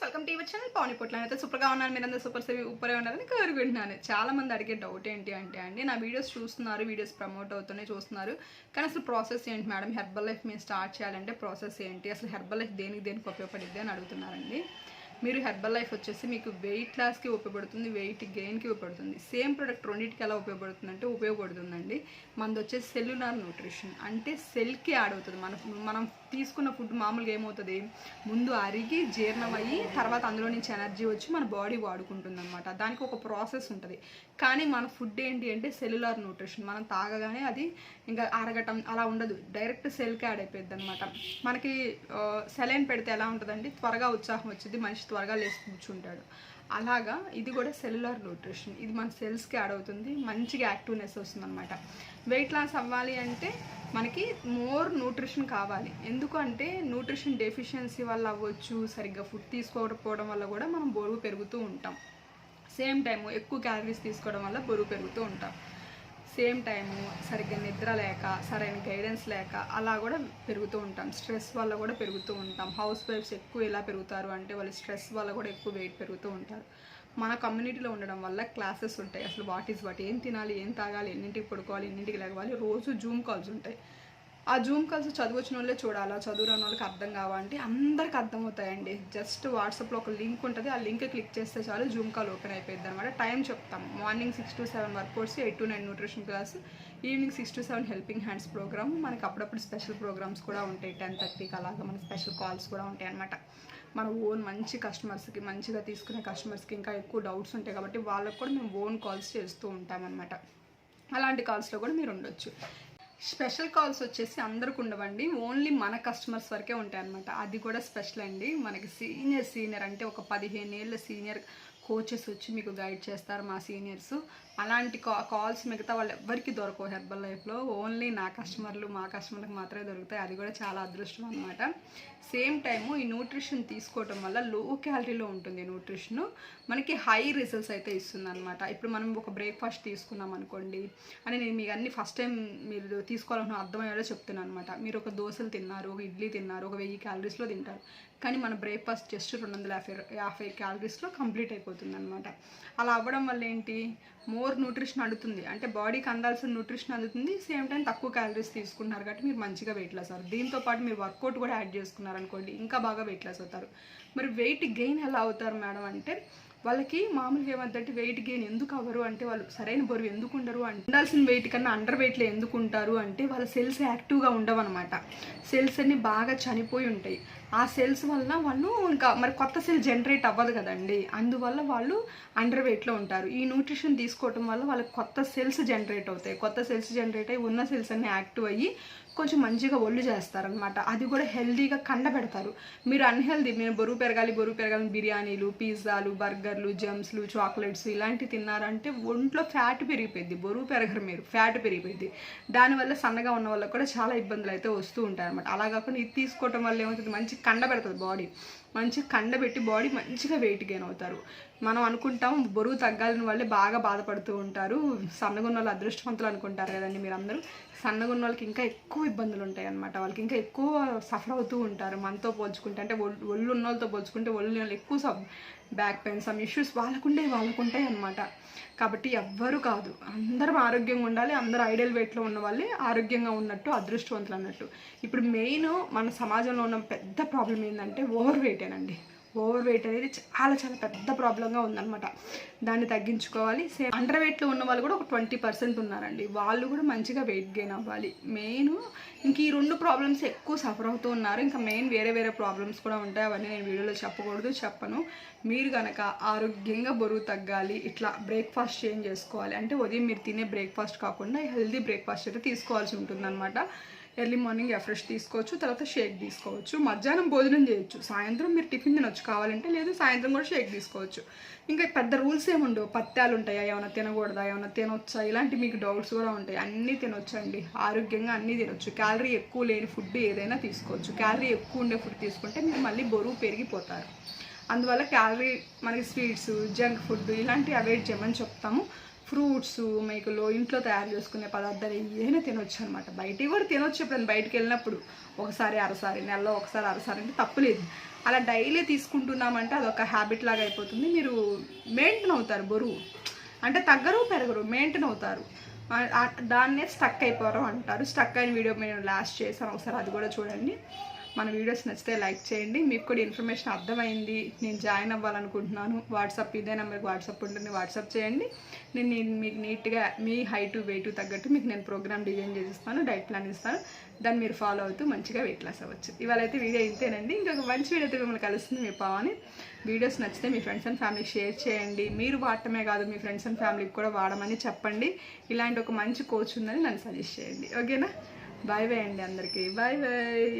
Friends welcome to your channel పౌని పొట్లని అయితే సూపర్గా ఉన్నాను మీరందరూ సూపర్ సేవి ఉప్పరే ఉన్నారని కోరుకుంటున్నాను. చాలా మంది అడిగే డౌట్ ఏంటి అంటే అండి నా వీడియోస్ చూస్తున్నారు వీడియోస్ ప్రమోట్ అవుతున్నాయి చూస్తున్నారు. కానీ అసలు ప్రాసెస్ ఏంటి మేడం హెర్బల్ లైఫ్ మేము స్టార్ట్ చేయాలంటే ప్రాసెస్ ఏంటి? అసలు హెర్బల్ లైఫ్ దేనికి దేనికి ఉపయోగపడిద్ది అని అడుగుతున్నారండి. మీరు హెర్బల్ లైఫ్ వచ్చేసి మీకు వెయిట్ లాస్కి ఉపయోగపడుతుంది వెయిట్ గెయిన్కి ఉపయోగపడుతుంది. సేమ్ ప్రోడక్ట్ రెండింటికి ఎలా ఉపయోగపడుతుంది అంటే ఉపయోగపడుతుందండి. మనది వచ్చేసి సెల్యులార్ న్యూట్రిషన్ అంటే సెల్కి యాడ్ అవుతుంది. మన మనం తీసుకున్న ఫుడ్ మామూలుగా ఏమవుతుంది? ముందు అరిగి జీర్ణం అయ్యి తర్వాత అందులో నుంచి ఎనర్జీ వచ్చి మన బాడీ వాడుకుంటుంది అనమాట దానికి ఒక ప్రాసెస్ ఉంటుంది. కానీ మన ఫుడ్ ఏంటి అంటే సెల్యులార్ న్యూట్రిషన్. మనం తాగగానే అది ఇంకా అరగటం అలా ఉండదు. డైరెక్ట్ సెల్కి యాడ్ అయిపోయింది అనమాట మనకి సెలైన్ పెడితే ఎలా ఉంటుందండి? త్వరగా ఉత్సాహం వచ్చింది మనిషి త్వరగా లేచి కూర్చుంటాడు. అలాగా ఇది కూడా సెల్యులర్ న్యూట్రిషన్. ఇది మన సెల్స్కి యాడ్ అవుతుంది. మంచిగా యాక్టివ్నెస్ వస్తుంది అనమాట వెయిట్ లాస్ అవ్వాలి అంటే మనకి మోర్ న్యూట్రిషన్ కావాలి. ఎందుకంటే న్యూట్రిషన్ డెఫిషియన్సీ వల్ల అవ్వచ్చు సరిగ్గా ఫుడ్ తీసుకోకపోవడం వల్ల కూడా మనం బరువు పెరుగుతూ ఉంటాం. సేమ్ టైము ఎక్కువ క్యాలరీస్ తీసుకోవడం వల్ల బరువు పెరుగుతూ ఉంటాం. సేమ్ టైము సరిగ్గా నిద్ర లేక సరైన గైడెన్స్ లేక అలా కూడా పెరుగుతూ ఉంటాం. స్ట్రెస్ వల్ల కూడా పెరుగుతూ ఉంటాం. హౌస్ వైఫ్స్ ఎక్కువ ఎలా పెరుగుతారు అంటే వాళ్ళు స్ట్రెస్ వల్ల కూడా ఎక్కువ వెయిట్ పెరుగుతూ ఉంటారు. మన కమ్యూనిటీలో ఉండడం వల్ల క్లాసెస్ ఉంటాయి. అసలు వాట్ ఈస్ వాట్? ఏం తినాలి? ఏం తాగాలి? ఎన్నింటికి పడుకోవాలి? ఎన్నింటికి లేవాలి? రోజు జూమ్ కాల్స్ ఉంటాయి. ఆ జూమ్ కాల్స్ చదువు వచ్చిన వాళ్ళే చూడాలా చదువు రాని వాళ్ళకి అర్థం కావాలంటే అందరికి అర్థమవుతాయండి. జస్ట్ వాట్సాప్లో ఒక లింక్ ఉంటుంది ఆ లింక్ క్లిక్ చేస్తే చాలు జూమ్ కాల్ ఓపెన్ అయిపోయింది అనమాట టైం చెప్తాం. Morning six to seven workouts eight to nine nutrition class evening six to seven helping hands program. మనకి అప్పుడప్పుడు స్పెషల్ ప్రోగ్రామ్స్ కూడా ఉంటాయి. టెన్ థర్టీకి అలాగా మన స్పెషల్ కాల్స్ కూడా ఉంటాయి అనమాట మన ఓన్ మంచి కస్టమర్స్కి మంచిగా తీసుకునే కస్టమర్స్కి ఇంకా ఎక్కువ డౌట్స్ ఉంటాయి కాబట్టి వాళ్ళకు కూడా మేము ఓన్ కాల్స్ చేస్తూ ఉంటాం అలాంటి కాల్స్లో కూడా మీరు ఉండొచ్చు. స్పెషల్ కాల్స్ వచ్చేసి అందరికి ఉండవండి. ఓన్లీ మన కస్టమర్స్ వరకే ఉంటాయి అనమాట అది కూడా స్పెషల్ అండి. మనకి సీనియర్ సీనియర్ అంటే ఒక పదిహేను ఏళ్ళ సీనియర్ కోచెస్ వచ్చి మీకు గైడ్ చేస్తారు మా సీనియర్స్. అలాంటి కా కాల్స్ మిగతా వాళ్ళు ఎవ్వరికి దొరకవు హెర్బల్ లైఫ్లో. ఓన్లీ నా కస్టమర్లు మా కస్టమర్లకు మాత్రమే దొరుకుతాయి. అది కూడా చాలా అదృష్టం అనమాట సేమ్ టైము ఈ న్యూట్రిషన్ తీసుకోవటం వల్ల లో క్యాలరీలో ఉంటుంది న్యూట్రిషన్. మనకి హై రిజల్ట్స్ అయితే ఇస్తుంది అనమాట ఇప్పుడు మనం ఒక బ్రేక్ఫాస్ట్ తీసుకున్నాం అనుకోండి అని నేను మీకు అన్ని ఫస్ట్ టైం మీరు తీసుకోవాలనుకున్న అర్థమయ్యేలా చెప్తున్నాను అనమాట మీరు ఒక దోశలు తిన్నారు ఒక ఇడ్లీ తిన్నారు ఒక వెయ్యి క్యాలరీస్లో తింటారు. కానీ మన బ్రేక్ఫాస్ట్ జస్ట్ రెండు వందల యాభై యాభై క్యాలరీస్లో కంప్లీట్ అయిపోతుంది అనమాట అలా అవ్వడం వల్ల ఏంటి? మోర్ న్యూట్రిషన్ అందుతుంది అంటే బాడీకి అందాల్సిన న్యూట్రిషన్ అందుతుంది. సేమ్ టైం తక్కువ క్యాలరీస్ తీసుకున్నారు కాబట్టి మీరు మంచిగా వెయిట్ లాస్ అవుతారు. దీంతో పాటు మీరు వర్కౌట్ కూడా యాడ్ చేసుకున్నారు అనుకోండి ఇంకా బాగా వెయిట్ లాస్ అవుతారు. మరి వెయిట్ గెయిన్ ఎలా అవుతారు మేడం అంటే వాళ్ళకి మామూలుగా ఏమంటే వెయిట్ గెయిన్ ఎందుకు అవ్వరు అంటే వాళ్ళు సరైన బరువు ఎందుకు ఉండరు అంటే ఉండాల్సిన వెయిట్ కన్నా అండర్ వెయిట్లో ఎందుకు ఉంటారు అంటే వాళ్ళ సెల్స్ యాక్టివ్గా ఉండవు అనమాట సెల్స్ అన్ని బాగా చనిపోయి ఉంటాయి. ఆ సెల్స్ వల్ల వాళ్ళు ఇంకా మరి కొత్త సెల్ జనరేట్ అవ్వదు కదండి. అందువల్ల వాళ్ళు అండర్ వెయిట్లో ఉంటారు. ఈ న్యూట్రిషన్ తీసుకోవటం వల్ల వాళ్ళకి కొత్త సెల్స్ జనరేట్ అవుతాయి. కొత్త సెల్స్ జనరేట్ అయ్యి ఉన్న సెల్స్ అన్ని యాక్టివ్ అయ్యి కొంచెం మంచిగా ఒళ్ళు చేస్తారనమాట అది కూడా హెల్దీగా కండబెడతారు. మీరు అన్హెల్దీ మీరు బరువు పెరగాలి బరువు పెరగాలి బిర్యానీలు పిజ్జాలు బర్గర్లు జమ్స్లు చాక్లెట్స్ ఇలాంటివి తిన్నారంటే ఒంట్లో ఫ్యాట్ పెరిగిపోయింది బరువు పెరగరు మీరు. ఫ్యాట్ పెరిగిపోయింది దానివల్ల సన్నగా ఉన్న వాళ్ళకి కూడా చాలా ఇబ్బందులు అయితే వస్తూ ఉంటాయి అనమాట అలా కాకుండా ఇది తీసుకోవటం వల్ల ఏమవుతుంది? మంచి కండబెడుతుంది బాడీ. మంచిగా కండబెట్టి బాడీ మంచిగా వెయిట్ గెయిన్ అవుతారు. మనం అనుకుంటాం బరువు తగ్గాలని వాళ్ళే బాగా బాధపడుతూ ఉంటారు. సన్నగా ఉన్న వాళ్ళు అదృష్టవంతులు అనుకుంటారు కదండి మీరు అందరూ సన్నగున్న వాళ్ళకి ఇంకా ఎక్కువ ఇబ్బందులు ఉంటాయి అనమాట వాళ్ళకి ఇంకా ఎక్కువ సఫర్ అవుతూ ఉంటారు. మనతో పోల్చుకుంటే అంటే ఒళ్ళు ఒళ్ళు ఉన్న వాళ్ళతో పోల్చుకుంటే ఒళ్ళు వాళ్ళు ఎక్కువ సబ్ బ్యాక్ పెయిన్ సమ్ ఇష్యూస్ వాళ్ళకుండే వాళ్ళకుంటాయి అనమాట కాబట్టి ఎవ్వరు కాదు. అందరం ఆరోగ్యంగా ఉండాలి. అందరూ ఐడియల్ వెయిట్లో ఉన్న వాళ్ళే ఆరోగ్యంగా ఉన్నట్టు అదృష్టవంతులు అన్నట్టు. ఇప్పుడు మెయిన్ మన సమాజంలో ఉన్న పెద్ద ప్రాబ్లం ఏంటంటే ఓవర్ వెయిట్ వెయిటేనండి ఓవర్ వెయిట్ అనేది చాలా చాలా పెద్ద ప్రాబ్లంగా ఉందన్నమాట. దాన్ని తగ్గించుకోవాలి. సేమ్ అండర్ వెయిట్లో ఉన్న వాళ్ళు కూడా ఒక ట్వంటీ పర్సెంట్ ఉన్నారండి. వాళ్ళు కూడా మంచిగా వెయిట్ గెయిన్ అవ్వాలి. మెయిన్ ఇంక ఈ రెండు ప్రాబ్లమ్స్ ఎక్కువ సఫర్ అవుతూ ఉన్నారు. ఇంకా మెయిన్ వేరే వేరే ప్రాబ్లమ్స్ కూడా ఉంటాయి. అవన్నీ నేను వీడియోలో చెప్పకూడదు చెప్పను. మీరు కనుక ఆరోగ్యంగా బరువు తగ్గాలి ఇట్లా బ్రేక్ఫాస్ట్ చేంజ్ చేసుకోవాలి అంటే ఉదయం మీరు తినే బ్రేక్ఫాస్ట్ కాకుండా హెల్దీ బ్రేక్ఫాస్ట్ అయితే తీసుకోవాల్సి ఉంటుందన్నమాట. ఎర్లీ మార్నింగ్ ఎఫ్రెష్ తీసుకోవచ్చు తర్వాత షేక్ తీసుకోవచ్చు మధ్యాహ్నం భోజనం చేయొచ్చు. సాయంత్రం మీరు టిఫిన్ తినొచ్చు కావాలంటే లేదు సాయంత్రం కూడా షేక్ తీసుకోవచ్చు. ఇంకా పెద్ద రూల్స్ ఏముండవు పత్యాలు ఉంటాయా? ఏమైనా తినకూడదా? ఏమైనా తినొచ్చా? ఇలాంటి మీకు డౌట్స్ కూడా ఉంటాయి. అన్నీ తినొచ్చండి. ఆరోగ్యంగా అన్నీ తినొచ్చు. క్యాలరీ ఎక్కువ లేని ఫుడ్ ఏదైనా తీసుకోవచ్చు. క్యాలరీ ఎక్కువ ఉండే ఫుడ్ తీసుకుంటే మీరు మళ్ళీ బరువు పెరిగిపోతారు. అందువల్ల క్యాలరీ మనకి స్వీట్స్ జంక్ ఫుడ్ ఇలాంటివి అవాయిడ్ చేయమని చెప్తాము. ఫ్రూట్స్ మీకు లో ఇంట్లో తయారు చేసుకునే పదార్థాలు ఏమైనా తినొచ్చు అనమాట బయటికి కూడా తినొచ్చు ఎప్పుడైనా బయటికి వెళ్ళినప్పుడు. ఒకసారి అరసారి నెలలో ఒకసారి అరసారి అంటే తప్పులేదు అలా డైలీ తీసుకుంటున్నామంటే అదొక హ్యాబిట్ లాగా అయిపోతుంది. మీరు మెయింటైన్ అవుతారు బరువు. అంటే తగ్గరు పెరగరు మెయింటైన్ అవుతారు. దాన్నే స్టక్ అయిపోవడం అంటారు. స్టక్ అయిన వీడియో మేము లాస్ట్ చేశాను ఒకసారి అది కూడా చూడండి. మన వీడియోస్ నచ్చితే లైక్ చేయండి. మీకు కూడా ఇన్ఫర్మేషన్ అర్థమైంది. నేను జాయిన్ అవ్వాలనుకుంటున్నాను. వాట్సాప్ ఇదే నెంబర్కి వాట్సాప్ ఉంటుంది. వాట్సాప్ చేయండి. నేను మీకు నీట్గా మీ హైట్ వెయిట్ తగ్గట్టు మీకు నేను ప్రోగ్రామ్ డిజైన్ చేసిస్తాను డైట్ ప్లాన్ ఇస్తాను. దాన్ని మీరు ఫాలో అవుతూ మంచిగా వెయిట్ లాస్ అవ్వచ్చు. ఇవాళ అయితే వీడియో ఇంతేనండి. ఇంకొక మంచి వీడియో అయితే మిమ్మల్ని కలుస్తుంది మీ పావని. వీడియోస్ నచ్చితే మీ ఫ్రెండ్స్ అండ్ ఫ్యామిలీ షేర్ చేయండి. మీరు వాడటమే కాదు మీ ఫ్రెండ్స్ అండ్ ఫ్యామిలీకి కూడా వాడమని చెప్పండి. ఇలాంటి ఒక మంచి కోచ్ ఉందని నన్ను సజెస్ట్ చేయండి. ఓకేనా? బాయ్ బాయ్ అండి అందరికీ. Bye bye